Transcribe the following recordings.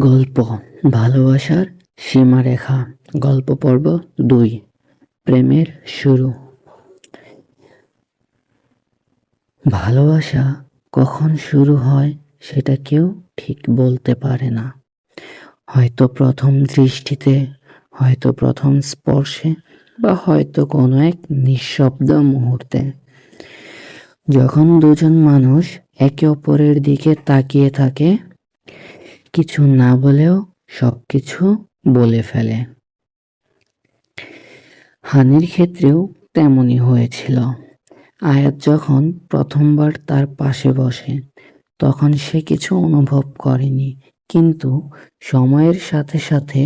গল্প, ভালোবাসার সীমারেখা, গল্প পর্ব দুই, প্রেমের শুরু। ভালোবাসা কখন শুরু হয় সেটা কেউ ঠিক বলতে পারে না। হয়তো প্রথম দৃষ্টিতে, হয়তো প্রথম স্পর্শে, বা হয়তো কোনো এক নিঃশব্দ মুহূর্তে। যখন দুজন মানুষ একে অপরের দিকে তাকিয়ে থাকে কিছু না বলেও সবকিছু বলে ফেলে। হানির ক্ষেত্রেও তেমনই হয়েছিল। আয়াত যখন প্রথমবার তার পাশে বসে, তখন সে কিছু অনুভব করেনি, কিন্তু সময়ের সাথে সাথে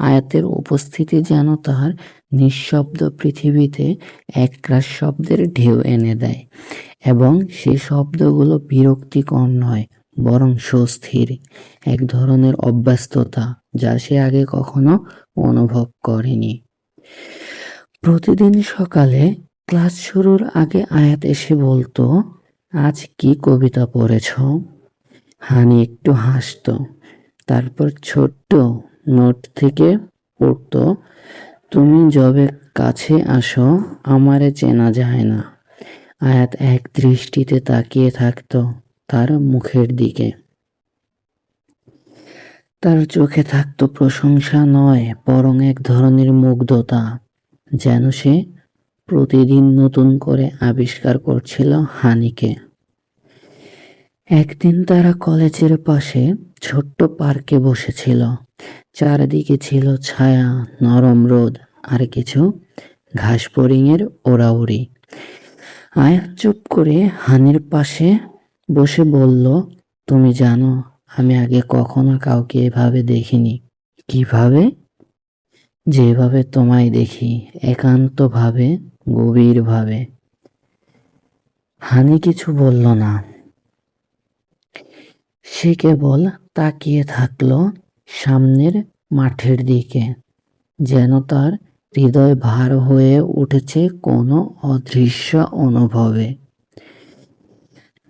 আয়াতের উপস্থিতি যেন তার নিঃশব্দ পৃথিবীতে একরাশ শব্দের ঢেউ এনে দেয় এবং সে শব্দগুলো বিরক্তিকর নয় বরং সুস্থির, এক ধরনের অভ্যস্ততা যা সে আগে কখনো অনুভব করেনি। প্রতিদিন সকালে ক্লাস শুরুর আগে আয়াত এসে বলতো, আজ কি কবিতা পড়েছ? হানি একটু হাসতো, তারপর ছোট্ট নোট থেকে পড়তো, তুমি যবে কাছে আসো, আমারে চেনা যায় না। আয়াত এক দৃষ্টিতে তাকিয়ে থাকতো। তার মুখের দিকে। তার চোখে থাকতো প্রশংসা নয়, বরং এক ধরনের মুগ্ধতা, যেন সে প্রতিদিন নতুন করে আবিষ্কার করছিল হানিকে। একদিন তারা কলেজের পাশে ছোট্ট পার্কে বসেছিল। চারিদিকে ছিল ছায়া, নরম রোদ, আর কিছু ঘাস ফড়িংয়ের ওড়াউড়ি। আয়াত চুপ করে হানির পাশে বসে বলল, তুমি জানো, আমি আগে কখনো কাউকে এভাবে দেখিনি। কীভাবে? যেভাবে তোমায় দেখি, একান্তভাবে, গভীরভাবে। হানি কিছু বলল না। সে কেবল তাকিয়ে থাকল সামনের মাঠের দিকে, যেন তার হৃদয় ভার হয়ে উঠেছে কোনো অদৃশ্য অনুভবে।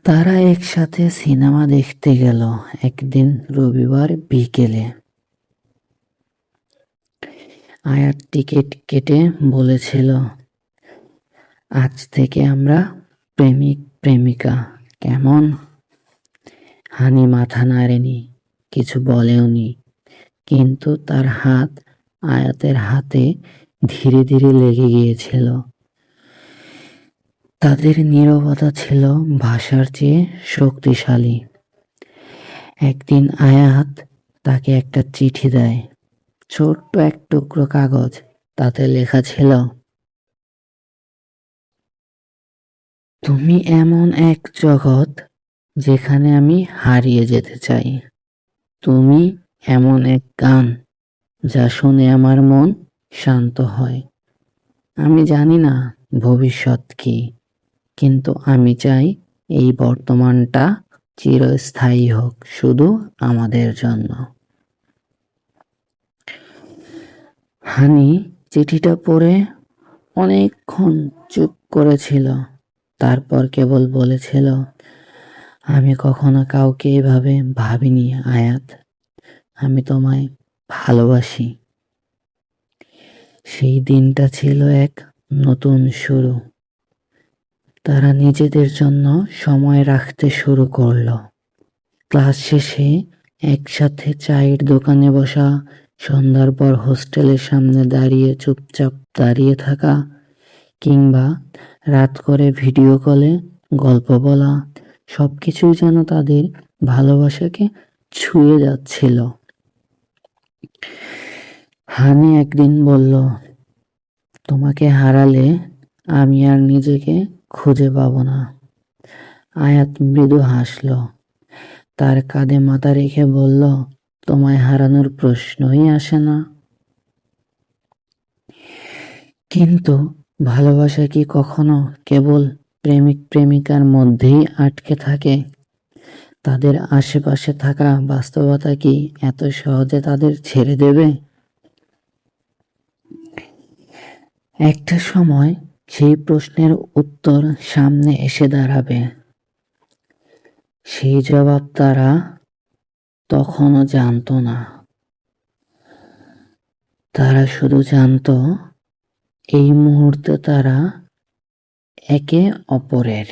তারা একসাথে সিনেমা দেখতে গেল একদিন রবিবার বিকেলে। আয়াত টিকিট কেটে বলেছিল, আজ থেকে আমরা প্রেমিক, প্রেমিকা, কেমন? হানি মাথা নাড়েনি, কিছু বলেওনি, কিন্তু তার হাত আয়াতের হাতে ধীরে ধীরে লেগে গিয়েছিল। তাদের নীরবতা ছিল ভাষার চেয়ে শক্তিশালী। একদিন আয়াত তাকে একটা চিঠি দেয়। ছোট্ট এক টুকরো কাগজ তাতে লেখা ছিল, তুমি এমন এক জগৎ যেখানে আমি হারিয়ে যেতে চাই। তুমি এমন এক গান যা শুনে আমার মন শান্ত হয়। আমি জানি না ভবিষ্যৎ কি। কিন্তু আমি চাই এই বর্তমানটা চিরস্থায়ী হোক, শুধু আমাদের জন্য। হানি চিঠিটা পড়ে অনেকক্ষণ চুপ করেছিল। তারপর কেবল বলেছিল, আমি কখনো কাউকে এভাবে ভাবিনি, আয়াত। আমি তোমায় ভালোবাসি। সেই দিনটা ছিল এক নতুন শুরু। তারা নিজেদের জন্য সময় রাখতে শুরু করল। ক্লাস শেষে একসাথে চায়ের দোকানে বসা, সন্ধ্যার পর হোস্টেলের সামনে দাঁড়িয়ে চুপচাপ দাঁড়িয়ে থাকা কিংবা রাত করে ভিডিও কলে, গল্প বলা সব কিছুই যেন তাদের ভালোবাসাকে ছুঁয়ে যাচ্ছিল। হানি একদিন বলল, তোমাকে হারালে আমি আর নিজেকে খুঁজে পাবো না। আয়াত মৃদু হাসল। তার কাঁধে মাথা রেখে বলল, তোমায় হারানোর প্রশ্নই আসে না। কিন্তু ভালোবাসা কি কখনো কেবল প্রেমিক প্রেমিকার মধ্যেই আটকে থাকে? তাদের আশেপাশে থাকা বাস্তবতা কি এত সহজে তাদের ছেড়ে দেবে? একটা সময় সেই প্রশ্নের উত্তর সামনে এসে দাঁড়াবে। সেই জবাব তারা তখনও জানতো না। তারা শুধু জানতো, এই মুহূর্তে তারা একে অপরের।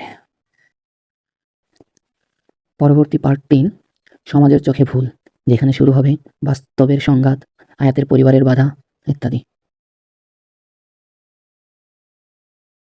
পরবর্তী পার্টটি সমাজের চোখে ভুল, যেখানে শুরু হবে বাস্তবের সংঘাত, আয়াতের পরিবারের বাধা, ইত্যাদি।